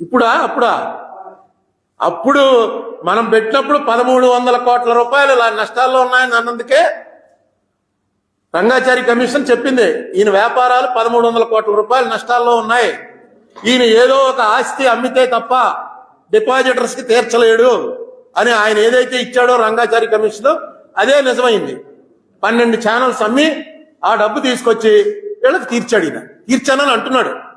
ఇప్పుడా? అప్పుడా? అప్పుడు మనం పెట్టినప్పుడు పదమూడు వందల కోట్ల రూపాయలు ఇలా నష్టాల్లో ఉన్నాయని అన్నందుకే రంగాచారి కమిషన్ చెప్పింది ఈయన వ్యాపారాలు పదమూడు వందల కోట్ల రూపాయలు నష్టాల్లో ఉన్నాయి. ఈయన ఏదో ఒక ఆస్తి అమ్మితే తప్ప డిపాజిటర్స్కి తీర్చలేడు అని ఆయన ఏదైతే ఇచ్చాడో రంగాచారి కమిషన్ అదే నిజమైంది. పన్నెండు ఛానల్స్ అమ్మి ఆ డబ్బు తీసుకొచ్చి వీళ్ళకి తీర్చాడు ఈయన. తీర్చానని అంటున్నాడు.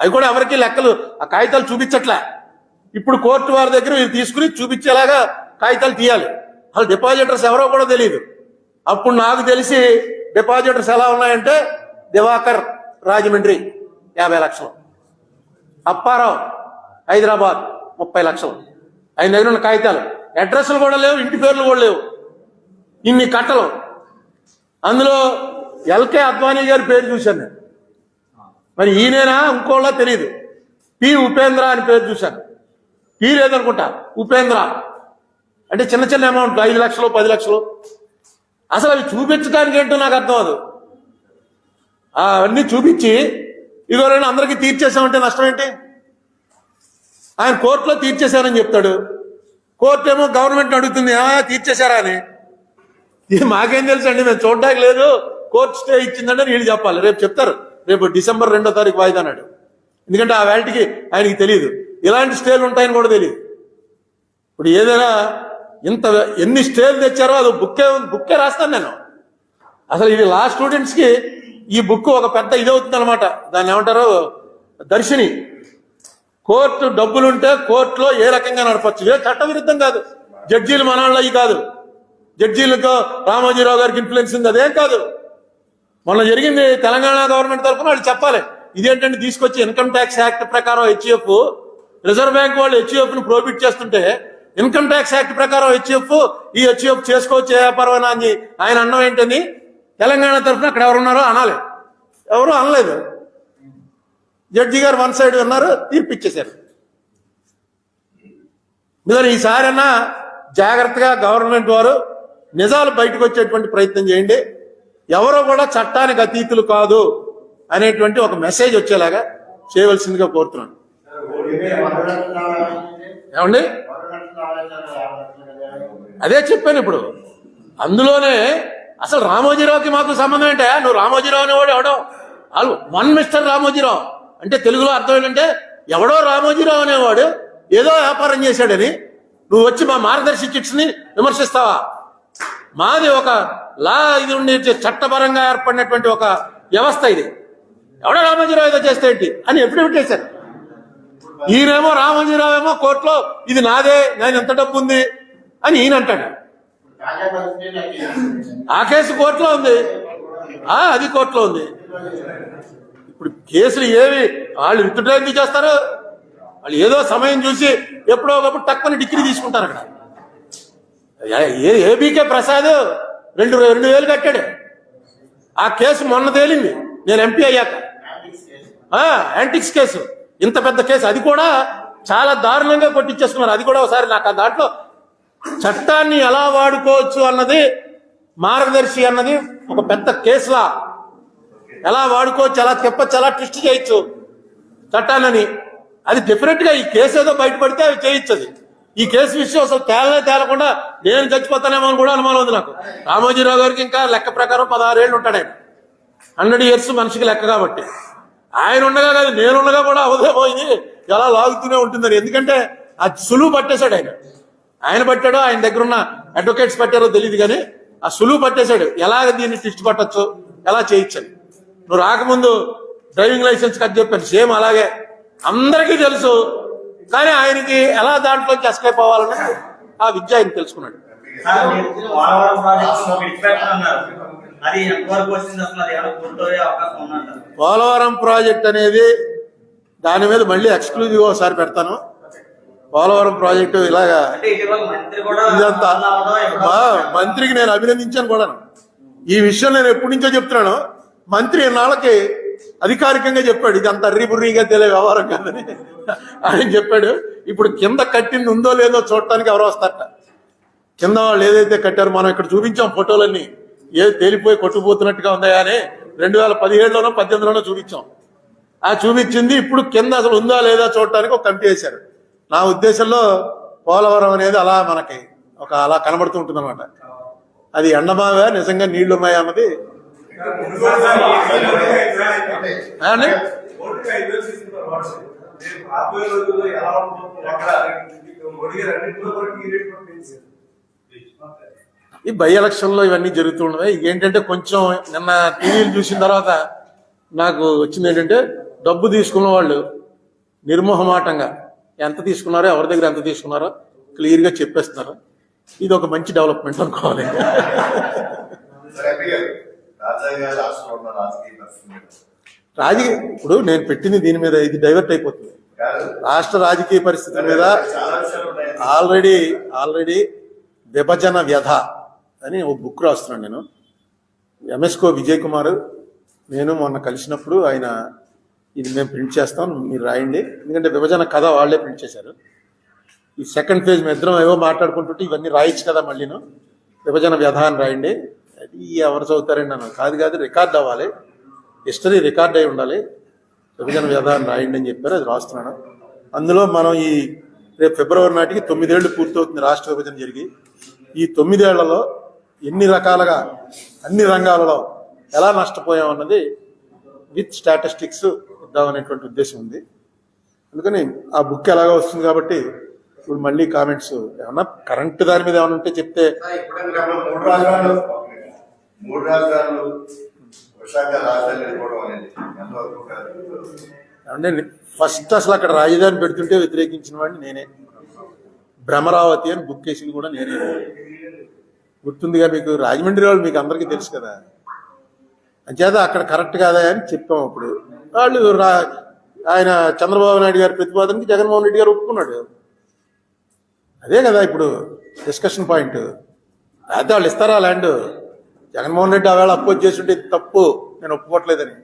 అవి కూడా ఎవరికి లెక్కలు. ఆ కాగితాలు చూపించట్లే. ఇప్పుడు కోర్టు వారి దగ్గర వీరు తీసుకుని చూపించేలాగా కాగితాలు తీయాలి. అసలు డిపాజిటర్స్ ఎవరో కూడా తెలియదు అప్పుడు నాకు తెలిసి డిపాజిటర్స్ ఎలా ఉన్నాయంటే దివాకర్ రాజమండ్రి యాభై లక్షలు. అప్పారావు హైదరాబాద్ ముప్పై లక్షలు. ఆయన దగ్గర ఉన్న కాగితాలు. అడ్రస్లు కూడా లేవు ఇంటి పేర్లు కూడా లేవు. ఇన్ని కట్టలు. అందులో ఎల్కే అద్వానీ గారి పేరు చూశాను నేను. మరి ఈయనేనా? ఇంకోళ్ళ తెలియదు పి. ఉపేంద్ర అని పేరు చూశాను. పి లేదనుకుంటా. ఉపేంద్ర. అంటే చిన్న చిన్న అమౌంట్ ఐదు లక్షలు పది లక్షలు. అసలు అవి చూపించడానికి ఏంటో నాకు అర్థం అవదు అవన్నీ చూపించి ఇదివరైనా అందరికీ తీర్చేసామంటే నష్టం ఏంటి? ఆయన కోర్టులో తీర్చేశారని చెప్తాడు. కోర్టు ఏమో గవర్నమెంట్ అడుగుతుంది "ఆ, తీర్చేశారా అని. ఇది మాకేం తెలుసు అండి మేము చూడడానికి లేదు. కోర్టు స్టే ఇచ్చిందంటే వీళ్ళు చెప్పాలి. రేపు చెప్తారు. రేపు డిసెంబర్ రెండో తారీఖు వాయిదా అన్నాడు. ఎందుకంటే ఆ వేళటికి ఆయనకి తెలియదు ఇలాంటి స్టేలు ఉంటాయని కూడా తెలియదు ఇప్పుడు ఏదైనా ఇంత ఎన్ని స్టేలు తెచ్చారో అది బుక్కే బుక్కే రాస్తాను నేను. అసలు ఇది లా స్టూడెంట్స్కి ఈ బుక్ ఒక పెద్ద ఇది అవుతుంది అనమాట దాన్ని ఏమంటారు? దర్శిని. కోర్టు డబ్బులుంటే కోర్టులో ఏ రకంగా నడపచ్చు? ఏ చట్టవిరుద్ధం కాదు. జడ్జీలు మనవాళ్ళు అవి కాదు. జడ్జీలకు రామోజీరావు గారికి ఇన్ఫ్లుయెన్స్ ఉంది అదేం కాదు. మొన్న జరిగింది తెలంగాణ గవర్నమెంట్ తరఫున వాళ్ళు చెప్పాలి. ఇదేంటంటే తీసుకొచ్చి ఇన్కమ్ ట్యాక్స్ యాక్ట్ ప్రకారం హెచ్ఎఫ్ రిజర్వ్ బ్యాంక్ వాళ్ళు హెచ్ఎఫ్ను ప్రోబిట్ చేస్తుంటే ఇన్కమ్ ట్యాక్స్ యాక్ట్ ప్రకారం హెచ్ఎఫ్ ఈ హెచ్ఎఫ్ చేసుకోవచ్చు ఏ అని ఆయన అన్నం ఏంటని తెలంగాణ తరఫున అక్కడ ఎవరున్నారో అనాలి. ఎవరు అనలేదు. జడ్జి గారు వన్ సైడ్ ఉన్నారు తీర్పు ఇచ్చేశారు. మీరు ఈసారైనా జాగ్రత్తగా గవర్నమెంట్ వారు నిజాలు బయటకు వచ్చేటువంటి ప్రయత్నం చేయండి. ఎవరో కూడా చట్టానికి అతీతులు కాదు అనేటువంటి ఒక మెసేజ్ వచ్చేలాగా చేయవలసిందిగా కోరుతున్నాను. ఏమండి? అదే చెప్పాను ఇప్పుడు. అందులోనే అసలు రామోజీరావుకి మాకు సంబంధం ఏంటే? నువ్వు రామోజీరావు అనేవాడు ఎవడో? వాళ్ళు వన్ మిస్టర్ రామోజీరావు. అంటే తెలుగులో అర్థం ఏంటంటే ఎవడో రామోజీరావు అనేవాడు ఏదో వ్యాపారం చేశాడని నువ్వు వచ్చి మా మార్గదర్శి చిట్స్ని విమర్శిస్తావా? మాది ఒక లా ఇది ఉండే చట్టపరంగా ఏర్పడినటువంటి ఒక వ్యవస్థ ఇది. ఎవడో రామోజీరావు ఏదో చేస్తే ఏంటి? అని ఎఫిడవిట్ చేశారు ఈయనేమో రామోజీరావు ఏమో కోర్టులో ఇది నాదే నేను ఎంత డబ్బు ఉంది అని ఈయన అంటాడు. ఆ కేసు కోర్టులో ఉంది. ఆ అది కోర్టులో ఉంది. ఇప్పుడు కేసులు ఏవి? వాళ్ళు విత్డ్రా ఎందుకు చేస్తారు? వాళ్ళు ఏదో సమయం చూసి ఎప్పుడో ఒకప్పుడు తక్కువ డిగ్రీ తీసుకుంటారు అక్కడ. ఏబీకే ప్రసాద్ రెండు రెండు వేలు కట్టాడు. ఆ కేసు మొన్న తేలింది. నేను ఎంపీ అయ్యాక. Antiques case. ఇంత పెద్ద కేసు. అది కూడా చాలా దారుణంగా కొట్టించేస్తున్నారు అది కూడా ఒకసారి నాకు ఆ దాంట్లో చట్టాన్ని ఎలా వాడుకోవచ్చు అన్నది మార్గదర్శి అన్నది ఒక పెద్ద కేసులా. ఎలా వాడుకోవచ్చు ఎలా చెప్పచ్చు ఎలా ట్విస్ట్ చేయొచ్చు చట్టాలని అది డెఫినెట్గా ఈ కేసు ఏదో బయటపడితే అవి చేయొచ్చు అది ఈ కేసు విషయం అసలు తేలనే తేలకుండా నేను చచ్చిపోతానేమో అని కూడా అనుమానం ఉంది నాకు. రామోజీరావు గారికి ఇంకా లెక్క ప్రకారం పదహారేళ్ళు ఉంటాడు ఆయన. హండ్రెడ్ ఇయర్స్ మనిషికి లెక్క కాబట్టి. ఆయన ఉండగా కాదు నేనుండగా కూడా అవదేమో ఇది ఎలా లాగుతూనే ఉంటుందని. ఎందుకంటే ఆ సులువు పట్టేశాడు ఆయన. ఆయన పట్టాడో ఆయన దగ్గర ఉన్న అడ్వకేట్స్ పట్టారో తెలియదు కానీ ఆ సులువు పట్టేశాడు. ఎలా దీన్ని ట్విస్ట్ పట్టచ్చు ఎలా చేయొచ్చని నువ్వు రాకముందు డ్రైవింగ్ లైసెన్స్ కట్ చెప్పాను. సేమ్ అలాగే. అందరికీ తెలుసు కానీ ఆయనకి ఎలా దాంట్లోకి ఎస్కేప్ అవ్వాలని ఆ విద్య ఆయన తెలుసుకున్నాడు. పోలవరం ప్రాజెక్ట్ అనేది దాని మీద మళ్ళీ ఎక్స్క్లూజివ్ ఒకసారి పెడతాను. పోలవరం ప్రాజెక్టు ఇలాగా ఇదంతా మంత్రికి నేను అభినందించాను కూడా ఈ విషయం నేను ఎప్పటి నుంచో చెప్తున్నాను. మంత్రి నాళ్ళకి అధికారికంగా చెప్పాడు ఇది అంత అర్రిబుర్రిగా తెలియ వ్యవహారం కాదని. ఆయన చెప్పాడు ఇప్పుడు కింద కట్టింది ఉందో లేదో చూడటానికి ఎవరో వస్తారట. కింద వాళ్ళు ఏదైతే కట్టారో మనం ఇక్కడ చూపించాం ఫోటోలన్నీ ఏ తేలిపోయి కొట్టుకుపోతున్నట్టుగా ఉన్నాయా అని రెండు వేల పదిహేడులోనో పద్దెనిమిదిలోనో చూపించాం. ఆ చూపించింది ఇప్పుడు కింద అసలు ఉందా లేదా చూడటానికి ఒక కమిటీ వేశారు. నా ఉద్దేశంలో పోలవరం అనేది అలా మనకి ఒక అలా కనబడుతూ ఉంటుంది అనమాట అది ఎండమావా నిజంగా నీళ్ళు ఉన్నాయా అన్నది రాబోయే రోజుల్లో ఎలా ఈ బై ఎలక్షన్లో ఇవన్నీ జరుగుతున్నాయి ఏంటంటే కొంచెం నిన్న టీవీలు చూసిన తర్వాత నాకు వచ్చింది ఏంటంటే డబ్బు తీసుకున్న వాళ్ళు నిర్మోహమాటంగా ఎంత తీసుకున్నారో ఎవరి దగ్గర ఎంత తీసుకున్నారో క్లియర్గా చెప్పేస్తున్నారు. ఇది ఒక మంచి డెవలప్మెంట్ అనుకోవాలి. రాజకీయ ఇప్పుడు నేను పెట్టింది దీని మీద ఇది డైవర్ట్ అయిపోతుంది. రాష్ట్ర రాజకీయ పరిస్థితుల మీద ఆల్రెడీ ఆల్రెడీ విభజన వ్యధ అని ఒక బుక్ రాస్తున్నాను నేను. ఎంఎస్కో విజయ్ కుమార్ నేను మొన్న కలిసినప్పుడు ఆయన ఇది మేము ప్రింట్ చేస్తాం మీరు రాయండి. ఎందుకంటే విభజన కథ వాళ్ళే ప్రింట్ చేశారు. ఈ సెకండ్ ఫేజ్ మీ ఇద్దరం ఏవో మాట్లాడుకుంటుంటే ఇవన్నీ రాయొచ్చు కదా మళ్ళీను. విభజన వ్యధ అని రాయండి. అది ఎవరు చదువుతారండి నన్ను కాదు కాదు రికార్డ్ అవ్వాలి. హిస్టరీ రికార్డ్ అయి ఉండాలి. విభజన వ్యధాన్ని రాయండి అని చెప్పారు అది రాస్తున్నాను. అందులో మనం ఈ రేపు ఫిబ్రవరి నాటికి తొమ్మిదేళ్ళు పూర్తవుతుంది రాష్ట్ర విభజన జరిగి. ఈ తొమ్మిదేళ్ళలో ఎన్ని రకాలుగా అన్ని రంగాలలో ఎలా నష్టపోయాం అన్నది విత్ స్టాటిస్టిక్స్ ఇద్దామనేటువంటి ఉద్దేశం ఉంది. అందుకని ఆ బుక్ ఎలాగో వస్తుంది కాబట్టి ఇప్పుడు మళ్ళీ కామెంట్స్ ఏమన్నా కరెంట్ దాని మీద ఏమైనా ఉంటే చెప్తే మూడు రాష్ట్రాలు విశాఖ రాజధాని అనేది అంటే ఫస్ట్ అసలు అక్కడ రాజధాని పెడుతుంటే వ్యతిరేకించిన వాడిని నేనే. భ్రమరావతి అని బుక్ చేసింది కూడా నేనే. గుర్తుందిగా మీకు? రాజమండ్రి వాళ్ళు మీకు అందరికీ తెలుసు కదా. అంచేత అక్కడ కరెక్ట్ కాదా అని చెప్పాం అప్పుడు. వాళ్ళు రా ఆయన చంద్రబాబు నాయుడు గారి ప్రతిపాదనకి జగన్మోహన్ రెడ్డి గారు ఒప్పుకున్నాడు. అదే కదా ఇప్పుడు డిస్కషన్ పాయింట్. అయితే వాళ్ళు ఇస్తారా ల్యాండ్? జగన్మోహన్ రెడ్డి ఆవేళ అపోజ్ చేస్తుంటే ఇది తప్పు నేను ఒప్పుకోవట్లేదని.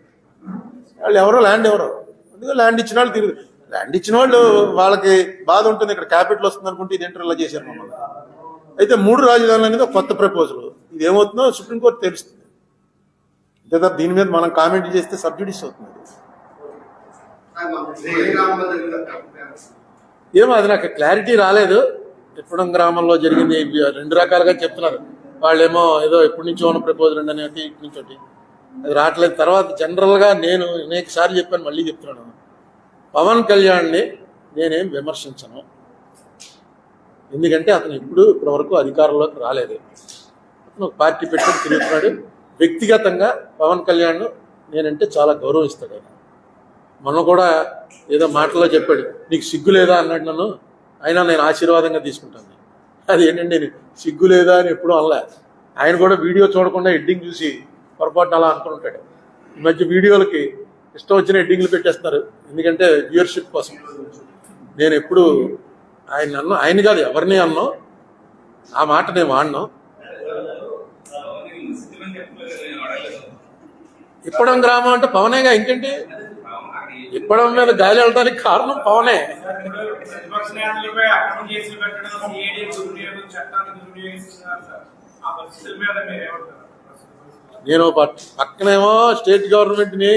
వాళ్ళు ఎవరో ల్యాండ్ ఎవరో. అందుకే ల్యాండ్ ఇచ్చిన వాళ్ళు తిరిగి ల్యాండ్ ఇచ్చిన వాళ్ళు వాళ్ళకి బాధ ఉంటుంది ఇక్కడ క్యాపిటల్ వస్తుంది అనుకుంటే ఇది ఎంటర్ ఇలా చేశారు మమ్మల్ని. అయితే మూడు రాజధానులు అనేది ఒక కొత్త ప్రపోజల్ ఇది ఏమవుతుందో సుప్రీంకోర్టు తెలుస్తుంది. అంతే తప్ప దీని మీద మనం కామెంట్ చేస్తే సబ్సిడీస్ అవుతుంది ఏమో అది నాకు క్లారిటీ రాలేదు. తిప్పడం గ్రామంలో జరిగింది రెండు రకాలుగా చెప్తున్నారు. వాళ్ళేమో ఏదో ఎప్పటి నుంచో ఉన్న ప్రపోజల్ అండి అని ఒకటి ఇటు నుంచి ఒకటి. అది రావట్లేదు. తర్వాత జనరల్గా నేను అనేక సార్లు చెప్పాను మళ్ళీ చెప్తున్నాను. పవన్ కళ్యాణ్ని నేనేం విమర్శించను. ఎందుకంటే అతను ఇప్పుడు ఇప్పటివరకు అధికారంలోకి రాలేదు. అతను ఒక పార్టీ పెట్టుకుని తిరుగుతున్నాడు. వ్యక్తిగతంగా పవన్ కళ్యాణ్ నేనంటే చాలా గౌరవిస్తాడు ఆయన. మొన్న కూడా ఏదో మాటలో చెప్పాడు నీకు సిగ్గు లేదా? అన్నాడు నన్ను. అయినా నేను ఆశీర్వాదంగా తీసుకుంటాను. అది ఏంటండి నేను సిగ్గు లేదా అని ఎప్పుడూ అనలే. ఆయన కూడా వీడియో చూడకుండా ఎడ్డింగ్ చూసి పొరపాటున అలా అనుకుంటాడు ఈ మధ్య వీడియోలకి ఇష్టం వచ్చిన ఎడ్డింగ్లు పెట్టేస్తున్నారు. ఎందుకంటే వ్యూయర్షిప్ కోసం. నేను ఎప్పుడు ఆయన అన్నా ఆయన కాదు ఎవరిని అన్నా ఆ మాట నేను వాడినా. ఇప్పడం గ్రామం అంటే పవనేగా ఇంకేంటి? ఇప్పడం మీద గాలి వెళ్ళడానికి కారణం పవనే. ప్రతిపక్ష నేతలపై అక్రమ కేసులు పెట్టడం సిఐడి దుర్వినియోగం చట్టాన్ని దుర్వినియోగిస్తున్నారు సార్. ఆ పరిస్థితుల మీద నేను పక్- పక్కనేమో స్టేట్ గవర్నమెంట్ని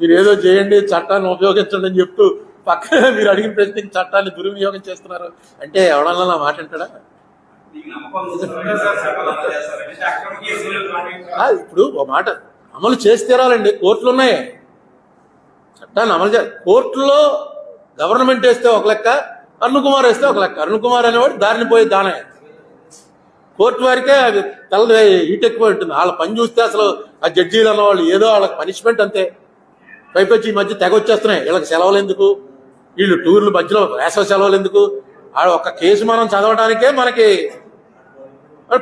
మీరు ఏదో చేయండి చట్టాన్ని ఉపయోగించండి అని చెప్తూ పక్కనే మీరు అడిగిన ప్రశ్నకి చట్టాన్ని దుర్వినియోగం చేస్తున్నారు. అంటే ఎవడన్నా నా మాట అంటాడా ఇప్పుడు ఒక మాట అమలు చేసి తీరాలండి. కోర్టులు ఉన్నాయి. చట్టాన్ని అమలు చే కోర్టులో గవర్నమెంట్ వేస్తే ఒక లెక్క అరుణ్ కుమార్ వేస్తే ఒక లెక్క. అరుణ్ కుమార్ అనేవాడు దారిని పోయి దానే కోర్టు వారికే అది తెల్ల హీట్ ఎక్కువ ఉంటుంది. వాళ్ళ పని చూస్తే అసలు ఆ జడ్జీలు అన్నవాళ్ళు ఏదో వాళ్ళకి పనిష్మెంట్ అంతే. పైపొచ్చి ఈ మధ్య తెగ వచ్చేస్తున్నాయి. వీళ్ళకి సెలవులు ఎందుకు? వీళ్ళు టూర్లు మధ్యలో వేసవ సెలవులు ఎందుకు? ఆడ ఒక్క కేసు మనం చదవడానికే మనకి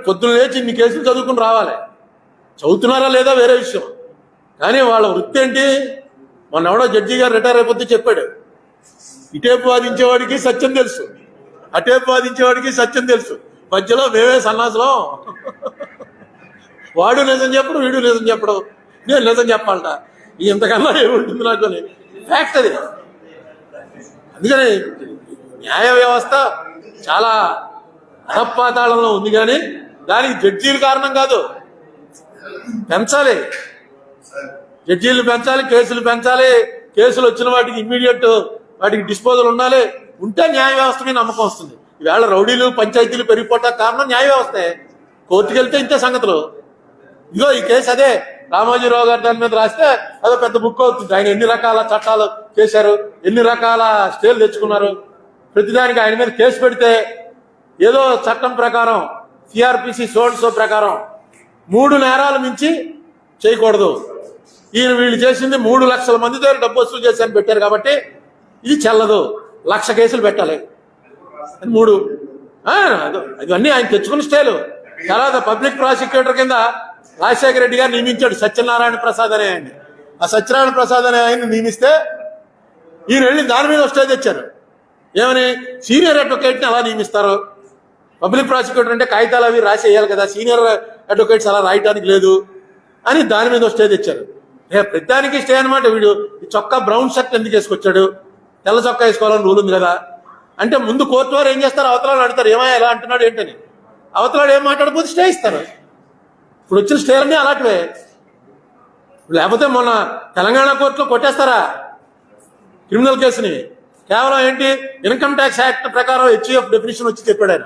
పొద్దున్న లేచి ఇన్ని కేసులు చదువుకుని రావాలి. చదువుతున్నారా లేదా వేరే విషయం. కానీ వాళ్ళ వృత్తి ఏంటి? మొన్న ఎవడో జడ్జి గారు రిటైర్ అయిపోతే చెప్పాడు. ఇటేపు వాదించేవాడికి సత్యం తెలుసు. అటేపు వాదించేవాడికి సత్యం తెలుసు. మధ్యలో మేమే సన్నాసులం. వాడు నిజం చెప్పడు వీడు నిజం చెప్పడు. నేను నిజం చెప్పాలట. ఇంతకన్నా ఏముంటుంది నాకు అని. ఫ్యాక్ట్ అది. అందుకని న్యాయ వ్యవస్థ చాలా అధపాతాళంలో ఉంది కానీ దానికి జడ్జీలు కారణం కాదు. పెంచాలి. జడ్జీలు పెంచాలి కేసులు పెంచాలి. కేసులు వచ్చిన వాటికి ఇమ్మీడియట్ వాటికి డిస్పోజల్ ఉండాలి. ఉంటే న్యాయ వ్యవస్థ మీద నమ్మకం వస్తుంది. ఈవేళ రౌడీలు పంచాయతీలు పెరిగిపోవటానికి కారణం న్యాయ వ్యవస్థే. కోర్టుకు వెళ్తే ఇంతే సంగతులు. ఇగో ఈ కేసు అదే. రామోజీరావు గారు దాని మీద రాస్తే అదో పెద్ద బుక్ అవుతుంది. ఆయన ఎన్ని రకాల చట్టాలు చేశారు ఎన్ని రకాల స్టేలు తెచ్చుకున్నారు. ప్రతిదానికి ఆయన మీద కేసు పెడితే ఏదో చట్టం ప్రకారం సిఆర్పిసి సోడ్సో ప్రకారం మూడు నేరాలు మించి చేయకూడదు. ఈయన వీళ్ళు చేసింది మూడు లక్షల మంది దగ్గర డబ్బు వసూలు చేశారని పెట్టారు కాబట్టి ఇది చెల్లదు. లక్ష కేసులు పెట్టాలి. మూడు. అదో- ఇవన్నీ ఆయన తెచ్చుకున్న స్టైలు. తర్వాత పబ్లిక్ ప్రాసిక్యూటర్ కింద రాజశేఖర రెడ్డి గారు నియమించాడు సత్యనారాయణ ప్రసాద్ అనే ఆయన ఆ సత్యనారాయణ ప్రసాద్ అనే ఆయన నియమిస్తే ఈయన వెళ్ళి దాని మీద స్టే తెచ్చారు. ఏమని? సీనియర్ అడ్వకేట్ని అలా నియమిస్తారు? పబ్లిక్ ప్రాసిక్యూటర్ అంటే కాగితాలు అవి రాసి వేయాలి కదా. సీనియర్ అడ్వకేట్స్ అలా రాయటానికి లేదు అని దాని మీద స్టే తెచ్చారు. ఏ ప్రతిదానికి స్టే అనమాట వీడు. ఈ చొక్కా బ్రౌన్ షర్ట్ ఎందుకు వేసుకొచ్చాడు? తెల్ల చొక్కా వేసుకోవాలని రూల్ ఉంది కదా. అంటే ముందు కోర్టు వారు ఏం చేస్తారు? అవతలాలు అడతారు ఏమయ్యా ఎలా అంటున్నాడు ఏంటని. అవతలాడు ఏం మాట్లాడకపోతే స్టే ఇస్తారు. ఇప్పుడు వచ్చిన స్టేలన్నీ అలాంటివే. లేకపోతే మొన్న తెలంగాణ కోర్టులో కొట్టేస్తారా? క్రిమినల్ కేసుని. కేవలం ఏంటి? ఇన్కమ్ ట్యాక్స్ యాక్ట్ ప్రకారం హెచ్ఈఎఫ్ డెఫినేషన్ వచ్చి చెప్పాడు ఆయన.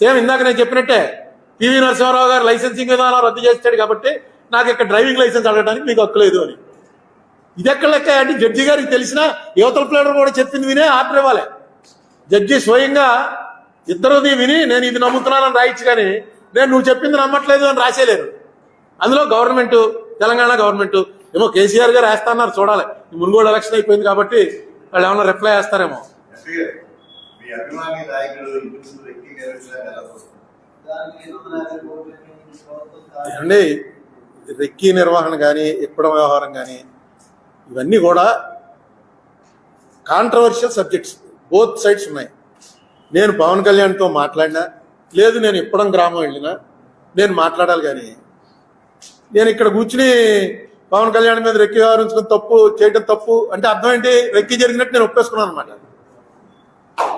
సేమ్ ఇందాక నేను చెప్పినట్టే పివి నరసింహారావు గారు లైసెన్సింగ్ విధానం రద్దు చేస్తాడు కాబట్టి నాకు ఇక్కడ డ్రైవింగ్ లైసెన్స్ అడగడానికి మీకు హక్కు లేదు అని. ఇది ఎక్కడ లెక్క అంటే జడ్జి గారికి తెలిసిన యువతల ప్లేడర్ కూడా చెప్పింది వినే ఆర్డర్ ఇవ్వాలి. జడ్జి స్వయంగా ఇద్దరుది విని నేను ఇది నమ్ముతున్నానని రాయొచ్చు కానీ నేను నువ్వు చెప్పింది నమ్మట్లేదు అని రాసేలేరు అందులో గవర్నమెంట్ తెలంగాణ గవర్నమెంట్ ఏమో కేసీఆర్ గారు వేస్తాన్నారు చూడాలి. మున్గోడు ఎలక్షన్ అయిపోయింది కాబట్టి వాళ్ళు ఏమైనా రిప్లై వేస్తారేమో? ఏమండి రెక్కీ నిర్వహణ కానీ ఇప్పడం వ్యవహారం కానీ ఇవన్నీ కూడా కాంట్రవర్షియల్ సబ్జెక్ట్స్ బోత్ సైడ్స్ ఉన్నాయి. నేను పవన్ కళ్యాణ్తో మాట్లాడినా లేదు నేను ఇప్పడం గ్రామం వెళ్ళినా నేను మాట్లాడాలి కానీ నేను ఇక్కడ కూర్చుని పవన్ కళ్యాణ్ మీద రెక్కి వ్యవహరించడం తప్పు చేయడం తప్పు అంటే అర్థం ఏంటి? రెక్కి జరిగినట్టు నేను ఒప్పేసుకున్నాను అనమాట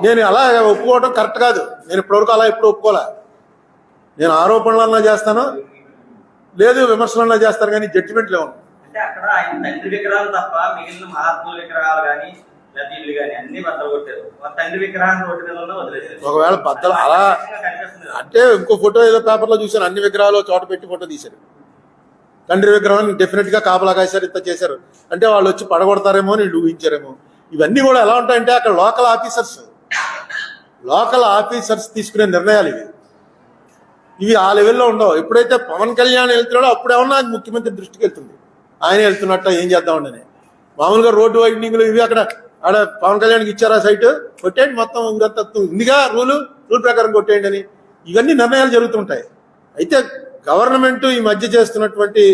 నేను అలా ఒప్పుకోవడం కరెక్ట్ కాదు. నేను ఇప్పటివరకు అలా ఎప్పుడు ఒప్పుకోలే. నేను ఆరోపణలన్నా చేస్తాను లేదు విమర్శలన్నా చేస్తాను కానీ జడ్జిమెంట్ లేవు. అంటే అక్కడ ఆయన తండ్రి విగ్రహాలు తప్ప మిగిలిన మహాత్ముల విగ్రహాలు కానీ ఇల్లు కానీ అన్ని బద్దలు కొట్టారు. తండ్రి విగ్రహాన్ని రోడ్డు మీద ఒకవేళ బద్దలు అలా అంటే ఇంకో ఫోటో ఏదో పేపర్లో చూశాను అన్ని విగ్రహాలు చోట పెట్టి ఫోటో తీశారు. తండ్రి విగ్రహాన్ని డెఫినెట్గా కాపలా కాశారు ఇంత చేశారు. అంటే వాళ్ళు వచ్చి పడగొడతారేమో అని ఊహించారేమో. ఇవన్నీ కూడా ఎలా ఉంటాయంటే అక్కడ లోకల్ ఆఫీసర్స్. లోకల్ ఆఫీసర్స్ తీసుకునే నిర్ణయాలు ఇవి. ఇవి ఆ లెవెల్లో ఉండవు. ఎప్పుడైతే పవన్ కళ్యాణ్ వెళ్తున్నాడో అప్పుడేమన్నా ముఖ్యమంత్రి దృష్టికి వెళ్తుంది. ఆయన వెళ్తున్నట్ట ఏం చేద్దామండి మామూలుగా రోడ్డు వైడనింగ్లు ఇవి అక్కడ ఆడ పవన్ కళ్యాణ్కి ఇచ్చారా సైట్? కొట్టేయండి మొత్తం ఇంకంత ఉందిగా రూలు రూల్ ప్రకారం కొట్టేయండి అని. ఇవన్నీ నిర్ణయాలు జరుగుతుంటాయి. అయితే గవర్నమెంట్ ఈ మధ్య చేస్తున్నటువంటి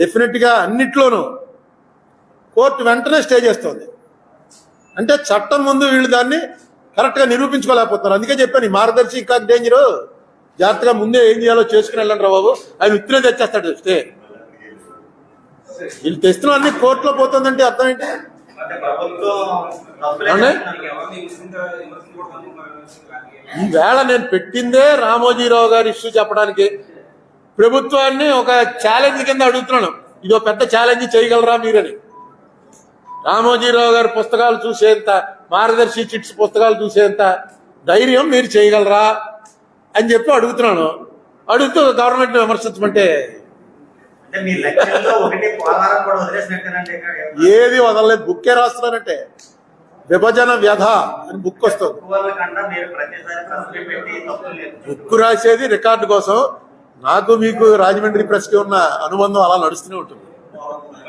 డెఫినెట్గా అన్నిట్లోనూ కోర్టు వెంటనే స్టే చేస్తుంది. అంటే చట్టం ముందు వీళ్ళు దాన్ని కరెక్ట్గా నిరూపించుకోలేకపోతున్నారు. అందుకే చెప్పాను ఈ మార్గదర్శి ఇంకా డేంజరు జాగ్రత్తగా ముందే ఏం చేయాలో చేసుకుని వెళ్ళండి రా బాబు. ఆయన ఉత్తినే తెచ్చేస్తాడు స్టే. వీళ్ళు తెస్తున్న అన్ని కోర్టులో పోతుందంటే అర్థం ఏంటి? అంటే ప్రభుత్వం తప్పులే అవునా? చేస్తున్నారు. ఎవరిని విమర్శించ విమర్శించకూడదు కానీ ఈ వేళ నేను పెట్టిందే రామోజీరావు గారి ఇష్యూ చెప్పడానికి. ప్రభుత్వాన్ని ఒక ఛాలెంజ్ కింద అడుగుతున్నాను. ఇదో పెద్ద ఛాలెంజ్ చేయగలరా మీరని? రామోజీరావు గారి పుస్తకాలు చూసేంత మార్గదర్శి చిట్స్ పుస్తకాలు చూసేంత ధైర్యం మీరు చేయగలరా అని చెప్పి అడుగుతున్నాను. అడుగుతూ గవర్నమెంట్ విమర్శించమంటే ఏది వదలలేదు. బుక్కే రాస్తున్నానంటే విభజన వ్యధ అని బుక్ వస్తుంది. బుక్ రాసేది రికార్డు కోసం. నాకు మీకు రాజమండ్రి ప్రెస్కి ఉన్న అనుబంధం అలా నడుస్తూనే ఉంటుంది.